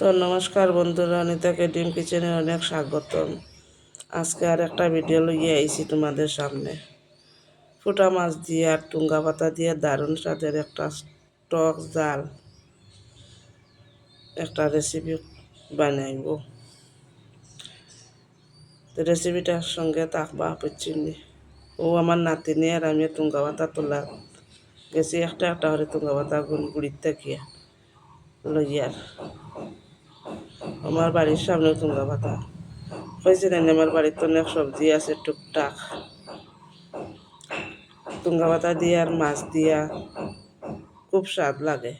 তো নমস্কার বন্ধুরা অনিতাকে ডিম কিচেনে অনেক স্বাগতম। আজকে আর একটা ভিডিও লইয়ে আইছি তোমাদের সামনে। ফুটা মাছ দিয়ে আর টুঙ্গা পাতা দিয়ে দারুণ স্বাদের একটা টক জাল একটা রেসিপি বানাইব। রেসিপিটার সঙ্গে থাকবা পচ্ছিনি ও আমার নাতিনি আর আমি টুঙ্গা পাতা তোলা গেছি একটা একটা হরে টুঙ্গা পাতা গুন গুড়ির থাকিয়া লইয়ার। আমার বাড়ির সামনে তুঙ্গা পাতা। হয়েছে হয়েছিলেন আমার বাড়িতে অনেক সবজি আছে, টুকটাক। তুঙ্গা পাতা দিয়ে আর মাছ দিয়া খুব স্বাদ লাগে।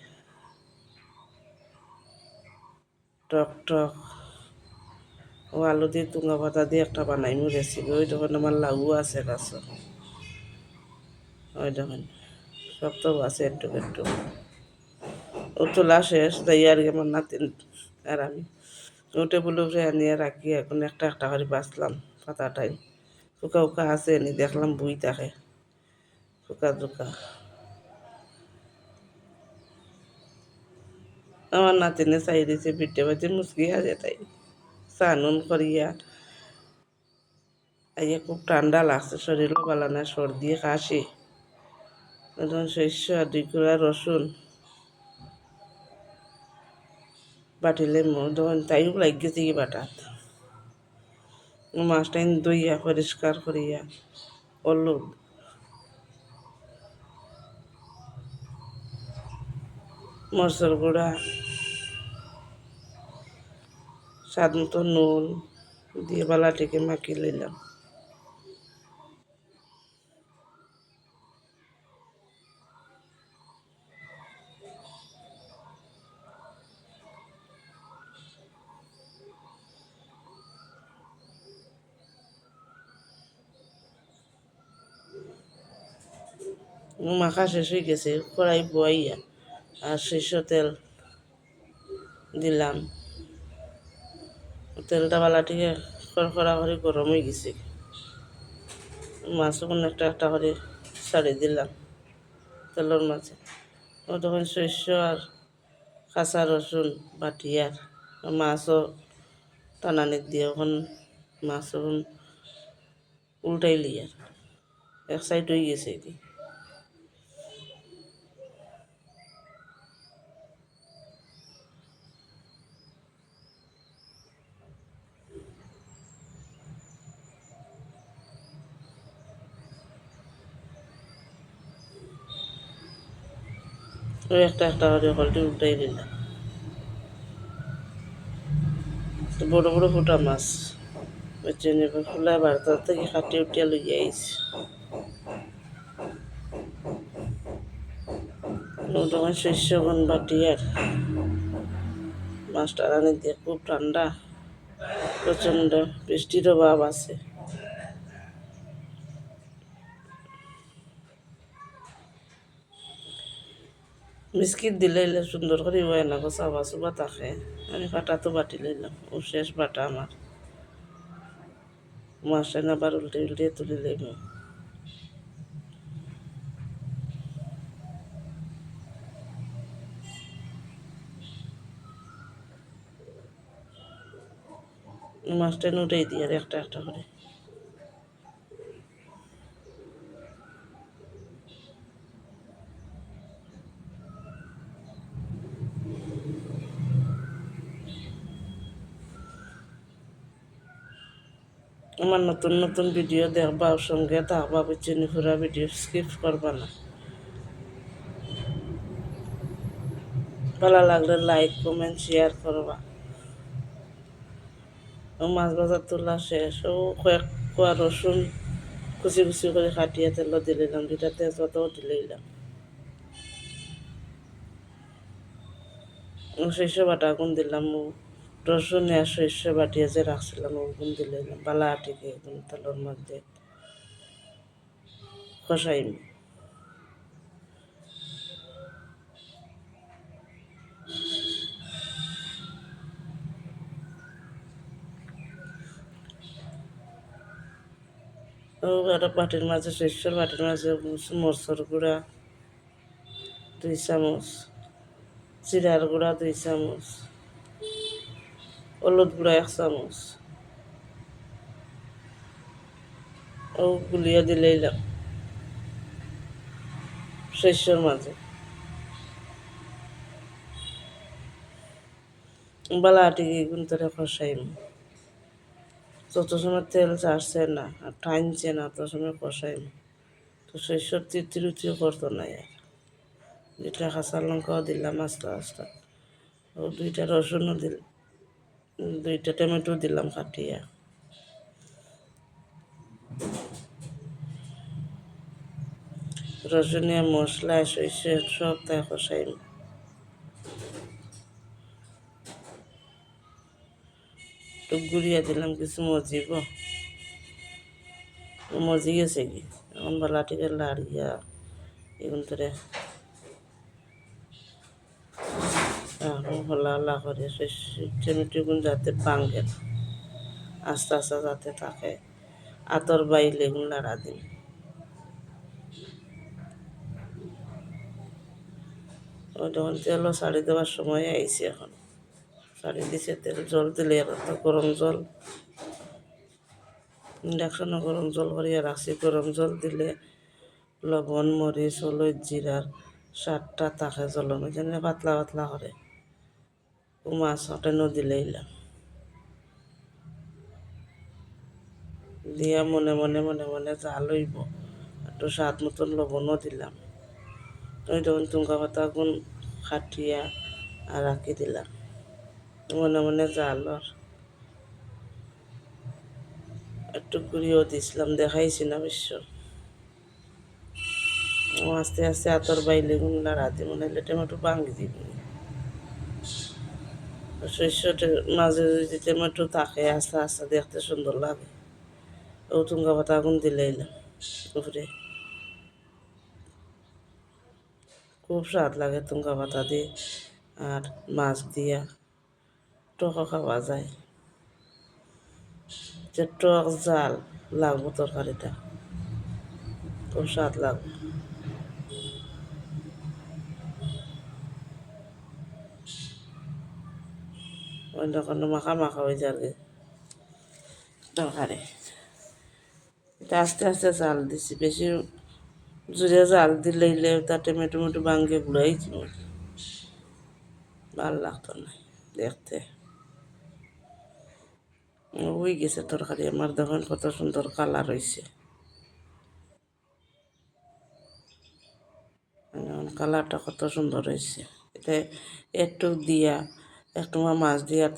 টক টক। ও আলু দিয়ে তুঙ্গা পাতা দিয়ে একটা বানাইমু রেসিপি ওই যখন আমার লাউ আছে গাছ ওই যখন সব তো আছে একটু একটু ও তোলা শেষ, তাই আর কি আমার নাতিন আর আমি। ও টেবিল উপরে আনিয়ে রাখি, এখন একটা একটা করে বাঁচলাম পাতাটাই ফুকা উকা আছে নি দেখলাম বুই থাকে। ফুকা দুকা আমার নাতিনে চাই দিছে পিঠে বাজে মুসকি আছে তাই। সানুন করিয়া আইয়া খুব ঠান্ডা লাগছে, শরীরও ভালো না, সর্দি, কাশি। শস্য দুই কুড়া রসুন। বাটিলে তখন তাইও লাগ গেছে কি বাটাত। মাছটা দইয়া পরিষ্কার করিয়া হলুদ মরচর গুঁড়া, স্বাদ মতো নুন দিয়ে বালাটিকে মাখিয়ে নিলাম মাখা শেষ হয়ে গেছে, কড়াই বয়াইয়া আর শস্য তেল দিলাম। তেলটা বালাটিকে খড়খড়া করে গরম হয়ে গেছে। মাছও কোনো একটা একটা করে ছাড়ি দিলাম তেলের মাঝে। ও তখন শস্য আর কাঁচা রসুন বাটি আর মাছও টানানি দিয়ে ওখান মাছ ওখান উল্টাই লিয়ার এক সাইড হয়ে গেছে এটি একটা একটা করে হলটি উল্টাই দিলাম বড় বড় ফুটা মাছ। হচ্ছে নেবে ফুলা বার্তার থেকে কাটিয়ে উঠিয়া লইয়া আইছি। তখন শস্য গন বাটি আর মাছটা রানি দিয়ে খুব ঠান্ডা, প্রচণ্ড বৃষ্টিরও ভাব আছে। বিস্কিট দিলে সুন্দর করে হয় না, গো চাবা চুবা থাকে আমি তো বাটি লইলাম ও শেষ বাটা আমার না আবার উল্টে উল্টে তুলে লইব মাছটা উঠেই আর একটা একটা করে আমার নতুন নতুন ভিডিও দেখবা, সঙ্গে থাকবা চিনি ফুরা ভিডিও স্কিপ করবা না। ভালো লাগলে লাইক কমেন্ট শেয়ার করবা। মাছ বাজার তোলা শেষ। ও কয়েক কোয়া রসুন কুচি কুচি করে কাটিয়ে তেল দিলাম দুটা তেজপাতাও দিলাম শস্য বাটা গুণ দিলাম রসুন আর শস্য বাটিয়ে যে রাখছিলাম ওগুন দিলে বালা আটিকে একদম তেলের মধ্যে। ও বাটির মাঝে শস্যর বাটির মাঝে মরচর গুঁড়া, দুই চামচ। জিরার গুঁড়া, দুই চামচ। হলুদ গুঁড়া এক চামচ ও গুলিয়ে দিলেইলাম শস্যর মাঝে বালাটিকে গুন্তরে কষাইম যত সময় তেল চাড়ছে না আর টাইনছে না তত সময় কষাইম তো শস্যর তৃপ্তিরুচিও করতো না আর দুইটা কাঁচা লঙ্কাও দিলাম আস্তে আস্তে ও দুইটা রসুনও দিল দুইটা টমেটো দিলাম কাটিয়া। রসুনিয়া মশলা শস্য সব তাই কষাইম একটু গুড়িয়া দিলাম, কিছু মজিব মজি গেছে কি? এখন বালাটিকে লাড়িয়া এগুন করে হলা করে টমেটো গুণ যাতে ভাঙে আস্তে আস্তে যাতে থাকে। আতর বাইলে এগুন লাড়া দিন। তখন তেলও ছাড়ি দেওয়ার সময় আইছে এখন। ছাড়ি দিছে, তেল জল দিলে আর একটা গরম জল। ইন্ডাকশনে গরম জল করিয়া রাখছি, গরম জল দিলে লবণ, মরিচ, হলুদ, জিরার সাতটা তাকে জলন যেন পাতলা পাতলা করে। মাছ হটেনও দিলে এলাম দিয়া মনে মনে মনে মনে জাল হইব একটু স্বাদ মতন লবণও দিলাম। ওই তখন তুঙ্গা পাতা গুণ খাটিয়া আর রাখি দিলাম। মনে মনে জালর একটু গুড়িও দিছিলাম, দেখাইছি না বিশ্ব। আস্তে আস্তে আতর বাইলে গুণ লাড়া দিব নাহলে টমেটো ভাঙি দিব। শস্যটা মাঝে যদি টমেটো থাকে, আস্তে আস্তে দেখতে সুন্দর লাগে। ও তুঙ্গা পাতা আগুন দিলে এলাম উপরে। খুব স্বাদ লাগে তুঙ্গা পাতা দিয়ে আর মাছ দিয়া। টকও খাওয়া যায়। যে টক জাল লাগবো তরকারিটা, খুব স্বাদ লাগবে। অন্য কোনো মাখা মাখা হয়ে যাবে তরকারি এটা আস্তে আস্তে জাল দিছি বেশি জুড়ে জাল দিলে তা টমেটো মেটো ভাঙ্গে বুড়াই ভালো লাগতো না দেখতে ওই গেছে তরকারি আমার দেখুন কত সুন্দর কালার হয়েছে কালারটা কত সুন্দর হয়েছে এটা একটু দিয়া একটু মাছ দিয়া